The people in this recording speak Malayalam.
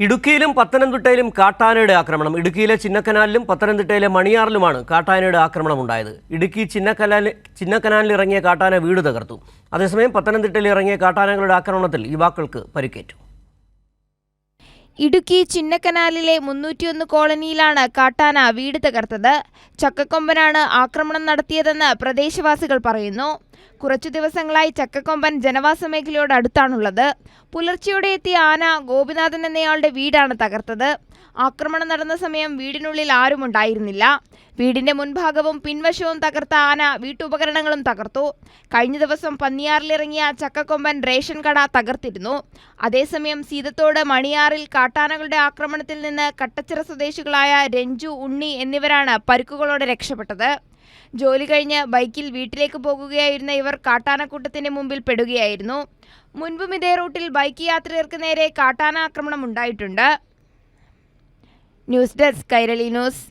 ഇടുക്കിയിലും പത്തനംതിട്ടയിലും കാട്ടാനയുടെ ആക്രമണം. ഇടുക്കിയിലെ ചിന്നക്കനാലിലും പത്തനംതിട്ടയിലെ മണിയാറിലുമാണ് കാട്ടാനയുടെ ആക്രമണം ഉണ്ടായത്. ഇടുക്കി ചിന്നക്കനാലിൽ ചിന്നക്കനാലിൽ ഇറങ്ങിയ കാട്ടാന വീട് തകർത്തു. അതേസമയം പത്തനംതിട്ടയിൽ ഇറങ്ങിയ കാട്ടാനകളുടെ ആക്രമണത്തിൽ യുവാക്കൾക്ക് പരിക്കേറ്റു. ഇടുക്കി ചിന്നക്കനാലിലെ മുന്നൂറ്റിയൊന്ന് കോളനിയിലാണ് കാട്ടാന വീട് തകർത്തത്. ചക്കക്കൊമ്പനാണ് ആക്രമണം നടത്തിയതെന്ന് പ്രദേശവാസികൾ പറയുന്നു. കുറച്ചു ദിവസങ്ങളായി ചക്കക്കൊമ്പൻ ജനവാസ മേഖലയോട് അടുത്താണുള്ളത്. പുലർച്ചെയോടെ എത്തിയ ആന ഗോപിനാഥൻ എന്നയാളുടെ വീടാണ് തകർത്തത്. ആക്രമണം നടന്ന സമയം വീടിനുള്ളിൽ ആരും ഉണ്ടായിരുന്നില്ല. വീടിന്റെ മുൻഭാഗവും പിൻവശവും തകർത്ത ആന വീട്ടുപകരണങ്ങളും തകർത്തു. കഴിഞ്ഞ ദിവസം പന്നിയാറിലിറങ്ങിയ ചക്കക്കൊമ്പൻ റേഷൻ കട തകർത്തിരുന്നു. അതേസമയം സീതത്തോട് മണിയാറിൽ കാട്ടാനകളുടെ ആക്രമണത്തിൽ നിന്ന് കട്ടച്ചിറ സ്വദേശികളായ രഞ്ജു ഉണ്ണി എന്നിവരാണ് പരുക്കുകളോടെ രക്ഷപ്പെട്ടത്. ജോലി കഴിഞ്ഞ് ബൈക്കിൽ വീട്ടിലേക്ക് പോകുകയായിരുന്ന ഇവർ കാട്ടാനക്കൂട്ടത്തിന്റെ മുമ്പിൽ പെടുകയായിരുന്നു. മുൻപും ഇതേ റൂട്ടിൽ ബൈക്ക് യാത്രികർക്ക് നേരെ കാട്ടാന ആക്രമണം ഉണ്ടായിട്ടുണ്ട്. News desk Kairali news.